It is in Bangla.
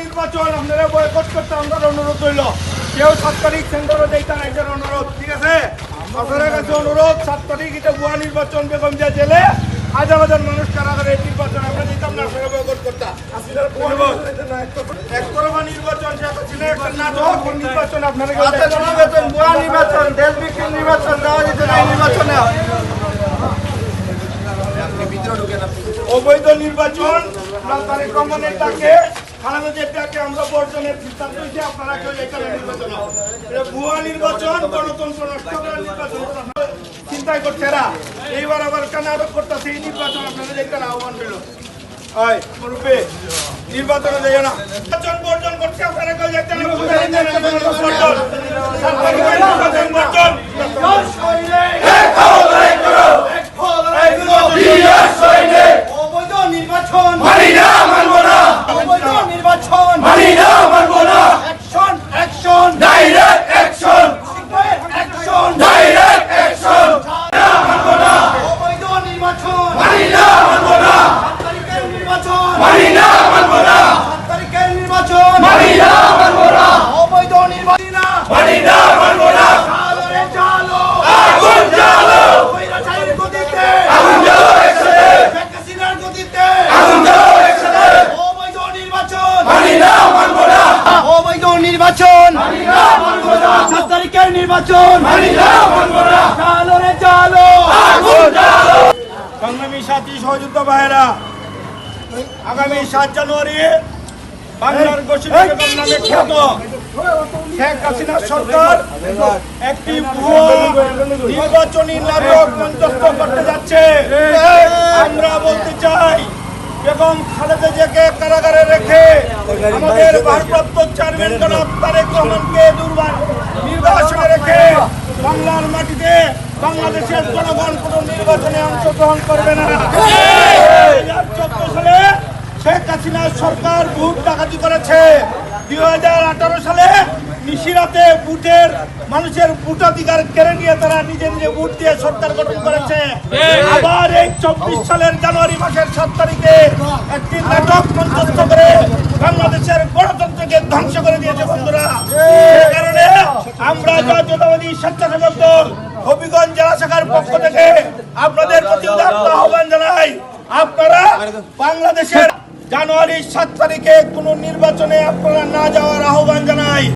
নির্বাচন আপনারা বয়কট করতে আমরা অনুরোধ রইল কেউ সাত তারিখ সেন্টারে একজন অনুরোধ ঠিক আছে আপনাদের কাছে অনুরোধ সাত তারিখ এটা ভুয়া নির্বাচন বেগম জিয়া জেলে হাজার হাজার মানুষ কারাগারে নির্বাচন আমরা দিতাম না আপনারা বয়কট করতাম একতরফা নির্বাচন শেখ হাসিনা একটা নাটক নির্বাচন আপনারা নির্বাচন দেশ বিক্রির নির্বাচন দেওয়া যেত না নির্বাচনে অবৈধ নির্বাচন আমরা তারেক রহমানের ডাকে খালেদা জিয়ার আমরা বর্জনের সিদ্ধান্ত হয়েছে আপনারা কেউ এখানে নির্বাচন এটা ভুয়া নির্বাচন গণতন্ত্র নষ্ট করার নির্বাচন। চিন্তাই করছে এরা। এইবার আবার কেন আরোপ করতেছে? এই নির্বাচন আপনাদের এখানে আহ্বান নির্বাচনে যাই না। নির্বাচন বর্জন করছে আপনারা কেউ না বর্জন নির্বাচন বর্জন অবৈধ নির্বাচন মানি না মানব না অবৈধ নির্বাচন মানি না মানব না action action direct action action direct action মানব না অবৈধ নির্বাচন মানি না মানব না সাত তারিখের নির্বাচন মানি না মানব না সাত তারিখের নির্বাচন মানি না মানব না অবৈধ নির্বাচন মানি না মানব না চালো রে চালো আগুন জ্বালো বৈরাচারীর গতিতে আগুন জ্বালো একসাথে শেখ হাসিনার গতিতে আগুন জ্বালো একসাথে অবৈধ নির্বাচন মানি না মানব না অবৈধ নির্বাচন। সাত তারিখের নির্বাচন। চালো রে চালো সংগ্রামী সাথী সহযোদ্ধা ভাইয়েরা আগামী সাত জানুয়ারি বাংলার বেগম নামে খ্যাত শেখ হাসিনা সরকার একটি ভুয়ো নির্বাচনী নাটক মঞ্চস্থ করতে যাচ্ছে। আমরা বলতে চাই বেগম খালেদা জিয়াকে কারাগারে রেখে আমাদের ভারপ্রাপ্ত চেয়ারম্যান জনাব তারেক রহমানকে নির্বাচনে রেখে বাংলার মাটিতে বাংলাদেশের জনগণ কোনো নির্বাচনে অংশগ্রহণ করবে না। দুই চোদ্দ সালে শেখ হাসিনা সরকার ভোট ডাকাতি করেছে। দুই হাজার আঠারো সালে নিশিরাতে ভোটের মানুষের ভোটাধিকার কেড়ে নিয়ে তারা নিজে নিজে ভোট দিয়ে সরকার গঠন করেছে। আবার এই চব্বিশ সালের জানুয়ারি মাসের সাত তারিখে একটি নাটক মঞ্চস্থ করে জাতীয়তাবাদী স্বেচ্ছাসেবক দল হবিগঞ্জ জেলা শাখার পক্ষ থেকে আপনাদের প্রতি উদাহরণ আহ্বান জানাই। আপনারা বাংলাদেশের জানুয়ারি সাত তারিখে কোনো নির্বাচনে আপনারা না যাওয়ার আহ্বান জানাই।